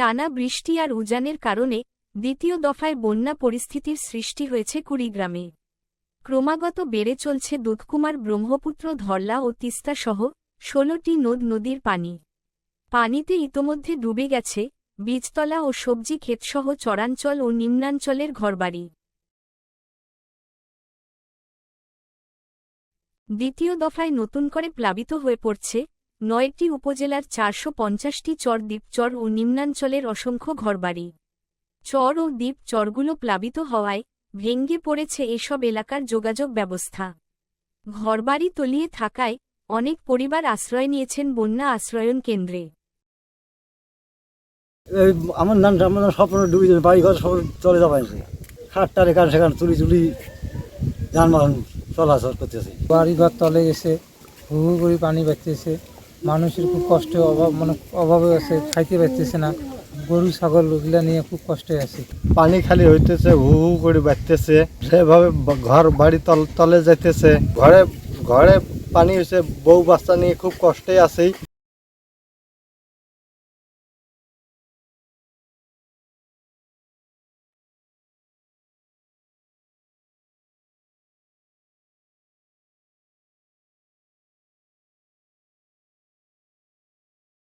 টানা বৃষ্টি আর উজানের কারণে দ্বিতীয় দফায় বন্যা পরিস্থিতির সৃষ্টি হয়েছে কুড়িগ্রামে। ক্রমাগত বেড়ে চলছে দুধকুমার ব্রহ্মপুত্র, ধরলা ও তিস্তাসহ ষোলোটি নদ নদীর পানি। পানিতে ইতোমধ্যে ডুবে গেছে বীজতলা ও সবজি ক্ষেতসহ চরাঞ্চল ও নিম্নাঞ্চলের ঘরবাড়ি। দ্বিতীয় দফায় নতুন করে প্লাবিত হয়ে পড়ছে নয়টি উপজেলার চারশো পঞ্চাশটি চর দ্বীপচর ও নিম্নাঞ্চলের অসংখ্য ঘরবাড়ি। চর ও দ্বীপ চরগুলো প্লাবিত হওয়ায় ভেঙ্গে পড়েছে এসব এলাকার যোগাযোগ ব্যবস্থা। ঘরবাড়ি তলিয়ে থাকায় অনেক পরিবার আশ্রয় নিয়েছেন বন্যা আশ্রয়ন কেন্দ্রে। আমার নাম আমার নাম স্বপ্ন ডুবে যাবে বাড়ি ঘর সব চলে যাবে খাটটার এখানে সেখানে তুলি তুলি যানবাহন চলাচল করতেছে। বাড়িঘর তলে গেছে হু হু করে পানি বাড়তেছে মানুষের খুব কষ্ট অভাব মানে অভাবে আছে, খাইতে পারতেছে না। গরু, ছাগল, ওগুলা নিয়ে খুব কষ্টে আছে। পানি খালি হইতেছে, হু হু করে বাড়তেছে। সেভাবে ঘর, বাড়ি তল তলে যাইতেছে। ঘরে ঘরে পানি হয়েছে বউ বাচ্চা নিয়ে খুব কষ্টে আছেই